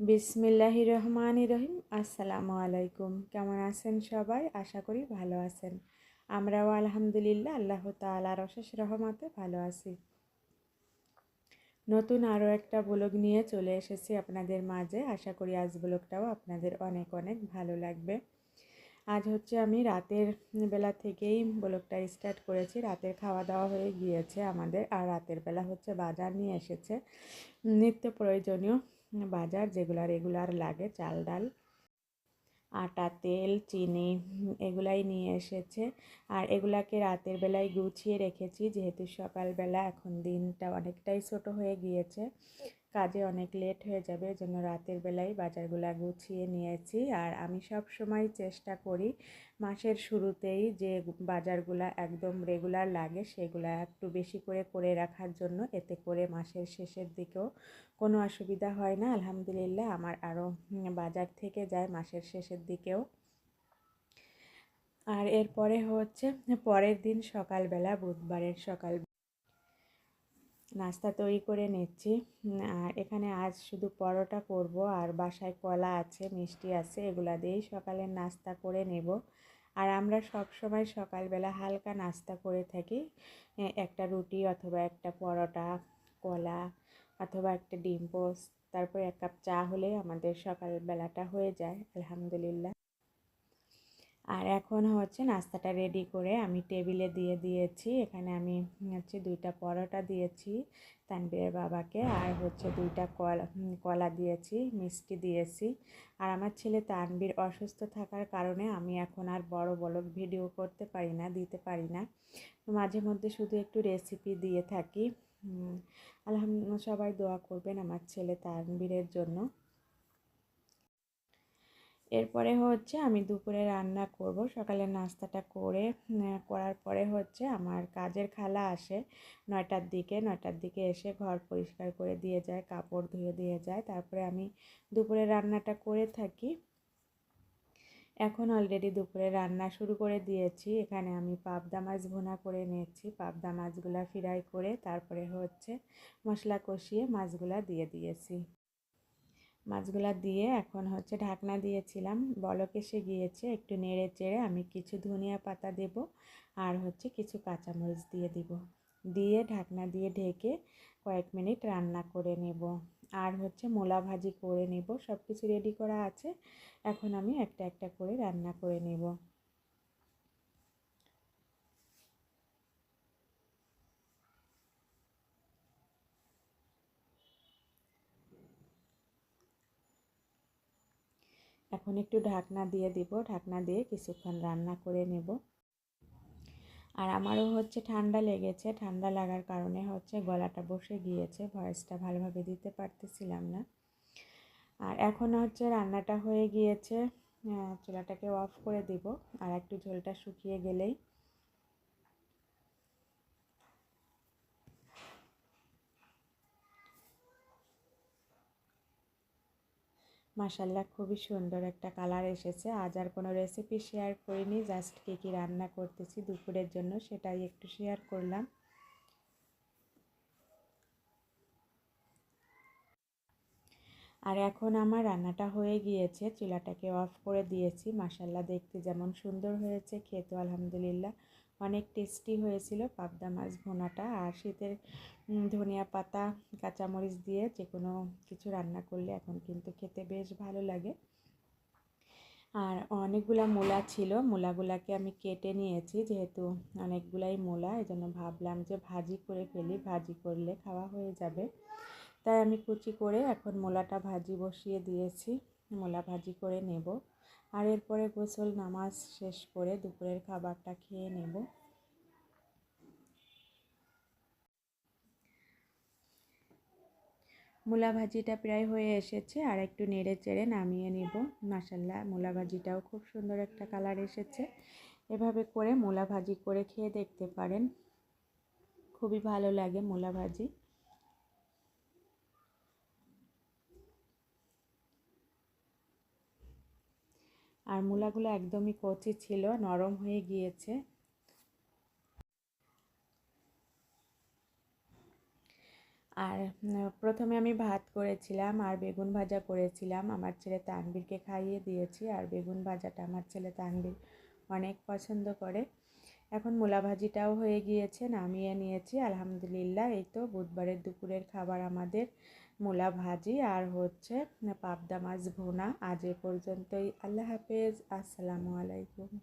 বিসমিল্লাহি রহমান রহিম। আসসালামু আলাইকুম। কেমন আছেন সবাই? আশা করি ভালো আছেন। আমরাও আলহামদুলিল্লাহ আল্লাহ তালার অশেষ রহমতে ভালো আছি। নতুন আরও একটা ব্লগ নিয়ে চলে এসেছি আপনাদের মাঝে। আশা করি আজ ব্লগটাও আপনাদের অনেক অনেক ভালো লাগবে। আজ হচ্ছে আমি রাতের বেলা থেকেই ব্লগটা স্টার্ট করেছি। রাতের খাওয়া দাওয়া হয়ে গিয়েছে আমাদের। আর রাতের বেলা হচ্ছে বাজার নিয়ে এসেছে। নিত্য প্রয়োজনীয় বাজার যেগুলো রেগুলার লাগে, চাল, ডাল, আটা, তেল, চিনি, এগুলাই নিয়ে এসেছে। আর এগুলাকে রাতের বেলায় গুছিয়ে রেখেছি, যেহেতু সকালবেলা এখন দিনটা অনেকটাই ছোট হয়ে গিয়েছে। কাজে অনেক লেট হয়ে যাবে জন্য রাতের বেলায় বাজারগুলা গুছিয়ে নিয়েছি। আর আমি সব সময় চেষ্টা করি মাসের শুরুতেই যে বাজারগুলা একদম রেগুলার লাগে, সেগুলা একটু বেশি করে করে রাখার জন্য, এতে করে মাসের শেষের দিকেও কোনো অসুবিধা হয় না। আলহামদুলিল্লাহ, আমার আরও বাজার থেকে যায় মাসের শেষের দিকেও। আর এরপরে হচ্ছে পরের দিন সকালবেলা, বুধবারের সকাল নাস্তা তৈরি করে নিচ্ছি। আর এখানে আজ শুধু পরোটা করব আর বাসায় কলা আছে, মিষ্টি আছে, এগুলা দিয়েই সকালের নাস্তা করে নেব। আর আমরা সব সময় সকালবেলা হালকা নাস্তা করে থাকি। একটা রুটি অথবা একটা পরোটা, কলা অথবা একটা ডিম পোস্ট তারপর এক কাপ চা হলে আমাদের সকালবেলাটা হয়ে যায়, আলহামদুলিল্লাহ। আর এখন হচ্ছে নাস্তাটা রেডি করে আমি টেবিলে দিয়ে দিয়েছি। এখানে আমি হচ্ছে দুইটা পরোটা দিয়েছি তানবীরের বাবাকে আর হচ্ছে দুইটা কলা কলা দিয়েছি, মিষ্টি দিয়েছি। আর আমার ছেলে তানবীর অসুস্থ থাকার কারণে আমি এখন আর বড় বড় ভিডিও করতে পারি না, দিতে পারি না। মাঝে মধ্যে শুধু একটু রেসিপি দিয়ে থাকি। আলহামদুলিল্লাহ সবাই দোয়া করবেন আমার ছেলে তানবীরের জন্য। এরপরে হচ্ছে আমি দুপুরে রান্না করব। সকালে নাস্তাটা করে করার পরে হচ্ছে আমার কাজের খালা আসে নয়টার দিকে। নয়টার দিকে এসে ঘর পরিষ্কার করে দিয়ে যায়, কাপড় ধুয়ে দিয়ে যায়। তারপরে আমি দুপুরে রান্নাটা করে থাকি। এখন অলরেডি দুপুরে রান্না শুরু করে দিয়েছি। এখানে আমি পাবদা মাছ ভুনা করে নিয়েছি। পাবদা মাছগুলা ফ্রাই করে তারপরে হচ্ছে মশলা কষিয়ে মাছগুলা দিয়ে দিয়েছি। মাছগুলা দিয়ে এখন হচ্ছে ঢাকনা দিয়েছিলাম। বলক এসে গিয়েছে, একটু নেড়ে চেড়ে আমি কিছু ধনিয়া পাতা দেব আর হচ্ছে কিছু কাঁচামরিচ দিয়ে দিব। দিয়ে ঢাকনা দিয়ে ঢেকে কয়েক মিনিট রান্না করে নেব। আর হচ্ছে মোলা ভাজি করে নেব। সব কিছু রেডি করা আছে। এখন আমি একটা একটা করে রান্না করে নেব। এখন একটু ঢাকনা দিয়ে দিব, ঢাকনা দিয়ে কিছুক্ষণ রান্না করে নেব। আর আমারও হচ্ছে ঠান্ডা লেগেছে, ঠান্ডা লাগার কারণে হচ্ছে গলাটা বসে গিয়েছে, ভয়েসটা ভালোভাবে দিতে পারতেছিলাম না। আর এখন হচ্ছে রান্নাটা হয়ে গিয়েছে চুলাটাকে অফ করে দিব, আর একটু ঝোলটা শুকিয়ে গেলেই মাসাল্লাহ খুবই সুন্দর একটা কালার এসেছে। আজ আর কোনো রেসিপি শেয়ার করিনি জাস্ট কী কী রান্না করতেছি দুপুরের জন্য সেটাই একটু শেয়ার করলাম। আর এখন আমার রান্নাটা হয়ে গিয়েছে, চুলাটাকে অফ করে দিয়েছি। মাসাল্লাহ দেখতে যেমন সুন্দর হয়েছে খেতে আলহামদুলিল্লাহ। অনেক টেস্টি হয়েছিল পাবদা মাছ ভোনাটা আর শীতের ধনিয়া পাতা, কাঁচামরিচ দিয়ে যে কোনো কিছু রান্না করলে এখন কিন্তু খেতে বেশ ভালো লাগে। আর অনেকগুলা মূলা ছিল, মূলাগুলাকে আমি কেটে নিয়েছি যেহেতু অনেকগুলাই মূলা এই জন্য ভাবলাম যে ভাজি করে ফেলি, ভাজি করলে খাওয়া হয়ে যাবে। তাই আমি কুচি করে এখন মূলাটা ভাজি বসিয়ে দিয়েছি, মূলা ভাজি করে নেব। আর এরপরে গোসল নামাজ শেষ করে দুপুরের খাবারটা খেয়ে নেব। মূলা ভাজিটা প্রায় হয়ে এসেছে আর একটু নেড়ে চেড়ে নামিয়ে নিব। মাসাল্লাহ মূলা ভাজিটাও খুব সুন্দর একটা কালার এসেছে। এভাবে করে মূলা ভাজি করে খেয়ে দেখতে পারেন। খুবই ভালো লাগে মূলা ভাজি। আর মূলাগুলো একদমই কচি ছিল, নরম হয়ে গিয়েছে। আর প্রথমে আমি ভাত করেছিলাম আর বেগুন ভাজা করেছিলাম। আমার ছেলে তানবীরকে খাইয়ে দিয়েছি আর বেগুন ভাজাটা আমার ছেলে তানবীর অনেক পছন্দ করে। এখন মূলা ভাজিটাও হয়ে গিয়েছে, নামিয়ে নিয়েছি। আলহামদুলিল্লাহ, এই তো বুধবারের দুপুরের খাবার আমাদের মূলা ভাজি আর হচ্ছে পাবদা মাছ ভোনা। আজ এ পর্যন্তই। আল্লাহ হাফেজ। আসসালামু আলাইকুম।